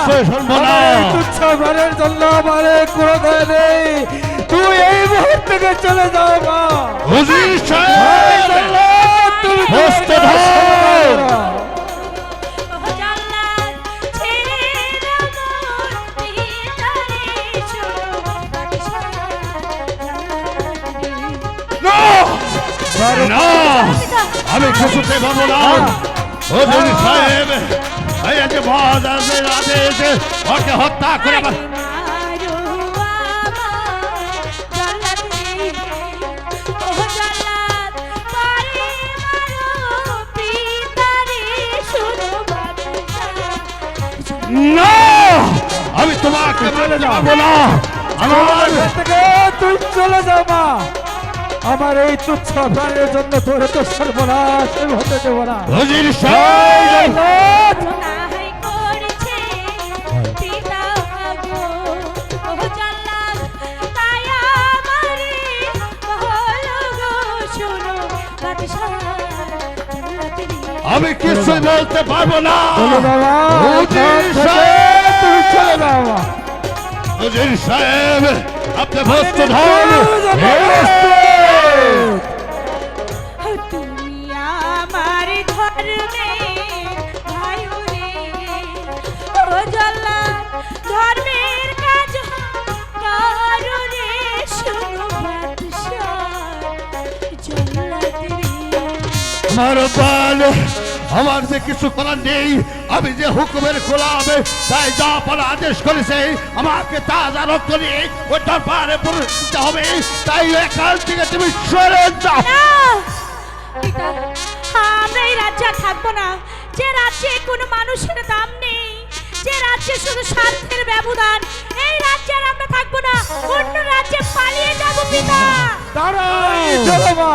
নিশ্চয় শুনব না। তুচ্ছ প্রাণের জন্য আমারে কোনো দয়া নেই। তুই এই মুহূর্ত থেকে চলে যাও মা। হুজুর সাহেব! তুমি আমি কিছুতে পাবো না হুজুর সাহেব! ওকে হত্যা করে না আমি তোমাকে চলে যাব না। আমার তুই চলে মা। আমার এই তুচ্ছ প্রাণের জন্য তোর তো সর্বনাশ হতে দেব না। আমি কিছুই বলতে পারব না। হুজুর সাহেব! আপনি আমার ধর্মে ভাইও রে ও জল্লাদ আমার বাল আমার যে কিছু করার নেই আমি যে হুকুমের খোলাম তাই যা পড়া আদেশ করেছে আমাকে তা জানো করে ওই দরবারে পরিচিত হবে তাই এখান থেকে তুমি সরে যাও। আমরা এই রাজ্যে আর থাকব না। যে রাজ্যে কোনো মানুষের দাম নেই যে রাজ্যে শুধু স্বার্থের ব্যবধান এই রাজ্যে আর আমরা থাকব না। অন্য রাজ্যে পালিয়ে যাব পিতা। মা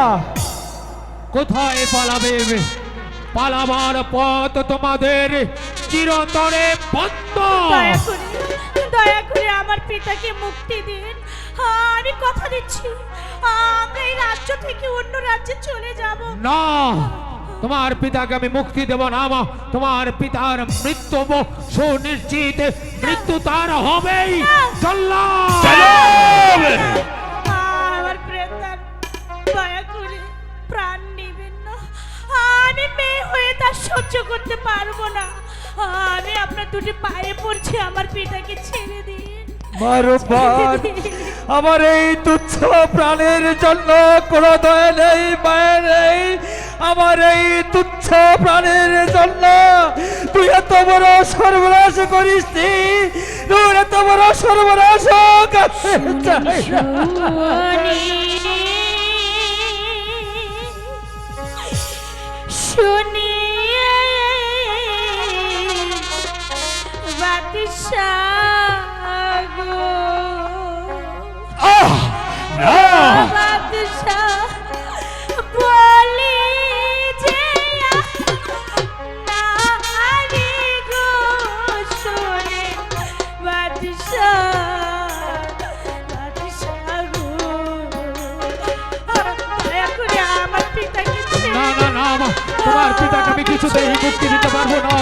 কোথায় পালাবে? পালাবার পথ তোমাদের চিরতরে বন্ধ। দয়া করে আমার পিতাকে মুক্তি দিন। আমি কথা দিচ্ছি আমরা এই রাজ্য থেকে অন্য রাজ্যে চলে যাব। না তোমার পিতাকে আমি মুক্তি দেব না মা। তোমার পিতার মৃত্যু সুনিশ্চিত মৃত্যু তার হবেই। চল্লা তা সহ্য করতে পারব না। আমি আপনার দুটি পায়ে পড়ছি আমার পিতাকে ছেড়ে দিন। মারুফান আমার এই তুচ্ছ প্রাণের জন্য কোনো দয়া নেই মায়া নেই। আমার এই তুচ্ছ প্রাণের জন্য তুই এত বড় সর্বনাশ করিস নি? তুই এত বড় সর্বনাশ তোমার পিতাকে আমি কিছুতেই মুক্তি দিতে পারব না।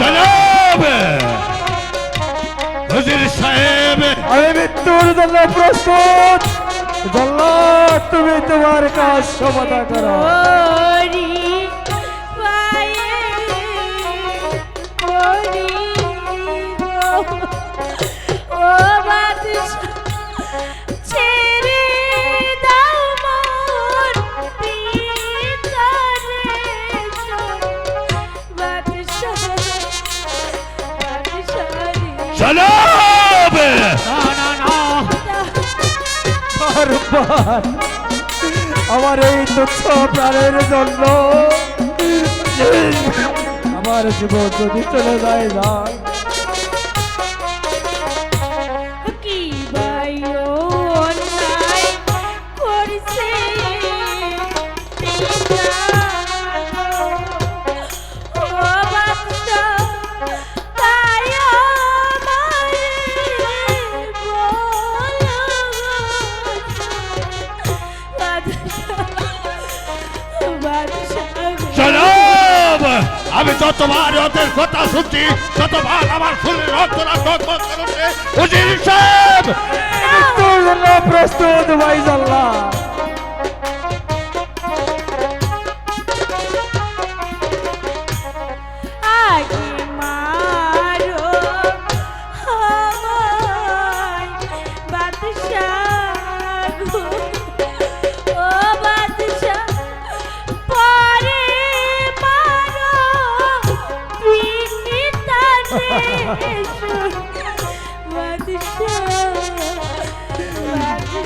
জনাব! হুজুর সাহেব! আমি মৃত্যুর জন্য প্রস্তুত। জল্লাদ তুমি তোমার কাজ সমাধা করো। জনাব! না না না আমার এই দুঃখ প্রাণের জন্য, আমার জীবন যদি চলে যায় যায় আমি যতবার ওদের কথা শুনছি ততবার আমার ফুল রচনা প্রস্তুত ভাইজাল্লাহ আগে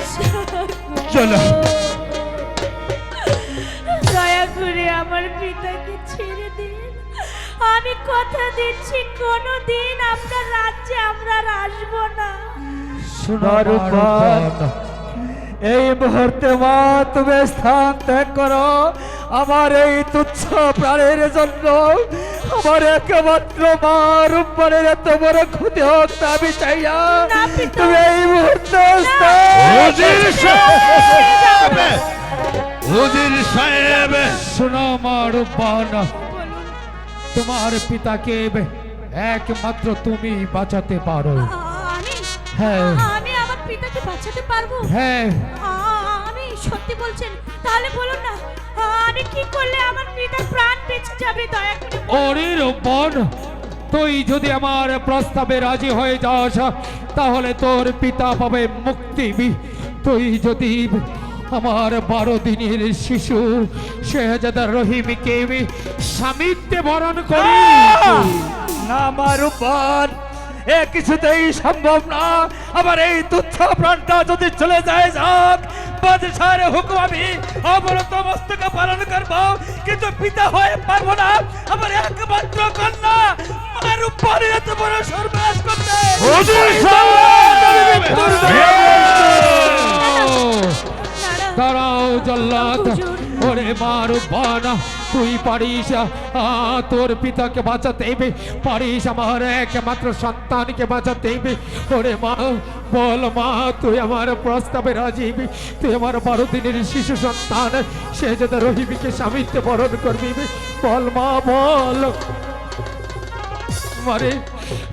চলো। দয়া করে আমার পিতাকে ছেড়ে দিন। আমি কথা দিচ্ছি কোনোদিন আপনার রাজ্যে আমরা আর আসব না। সোনার এই মুহূর্তে মা তুমি স্থান ত্যাগ করো। আমার এই তুচ্ছ প্রাণের জন্য আমার একমাত্র মা রূপের এত বড় ক্ষতি হোক তা আমি চাই না। তুমি এই মুহূর্তে উজির সাহেব! শোনো আমার বানা তোমার পিতাকে একমাত্র তুমি বাঁচাতে পারো। হ্যাঁ। আমি আমার পিতাকে বাঁচাতে পারব? হ্যাঁ। সত্যি বলছেন তাহলে বলুন না আমি কি করলে আমার পিতার প্রাণ বেঁচে যাবে দয়া করে। অরির বন তুই যদি আমার প্রস্তাবে রাজি হয়ে যাস তাহলে তোর পিতা পাবে মুক্তি। তুই যদি আমার বারো দিনের শিশু শেহজাদা রহিমকে স্বামীত্বে বরণ করি না আমার উপর এ কিছুতেই সম্ভব না। আমার এই তুচ্ছ প্রাণটা যদি চলে যায় যাক বাদশাহের হুকুম আমি অবরত মস্তকে পালন করব। কিন্তু পিতা হয়ে পারব না। আমার একমাত্র কন্যা আমার উপরে এত বড় সর্বনাশ করতে। দাঁড়াও জল্লাদ। ওরে মারু বানা তুই পারিস তোর পিতাকে বাঁচাতে হবে। পারিস আমার একমাত্র সন্তানকে বাঁচাতে হবে। ওরে মা বল মা তুই আমার প্রস্তাবে রাজি হবি। তুই আমার বারো দিনের শিশু সন্তান সে যদি রহিমিকে স্বামীত্বে বরণ করবি। বল মা বল। মারে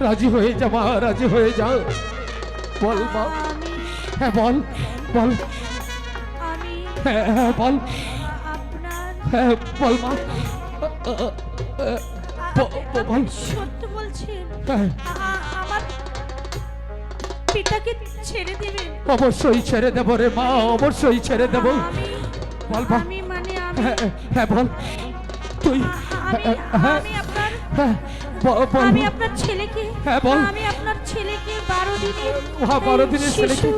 রাজি হয়ে যা মা রাজি হয়ে যা। বল মা। হ্যাঁ বল বল। হ্যাঁ হ্যাঁ বল। বল মা। বল। সত্য বলছেন হ্যাঁ, আমার পিতাকে ছেড়ে দেবেন অবশ্যই ছেড়ে দেবো রে মা অবশ্যই ছেড়ে দেবো। বল, বল। আমি মানে হ্যাঁ হ্যাঁ বল। তুই আমি হ্যাঁ আমি আপনার হ্যাঁ। আমি আপনার ছেলেকে হ্যাঁ, বল। আমি আপনার ছেলেকে বারো দিনের হ্যাঁ, বারো দিনের ছেলেকে।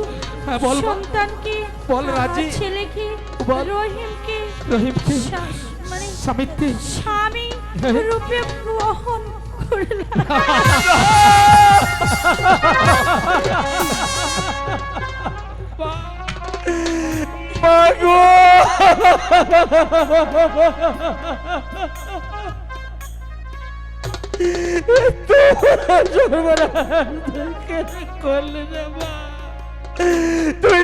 হ্যাঁ, বল। সন্তানকে বল, রাজি। ছেলেকে বল। রহিমকে রহিমকে মানে স্বামীত্বে স্বামী হ্যাঁ। রূপে গ্রহণ করলাম মাগো তুই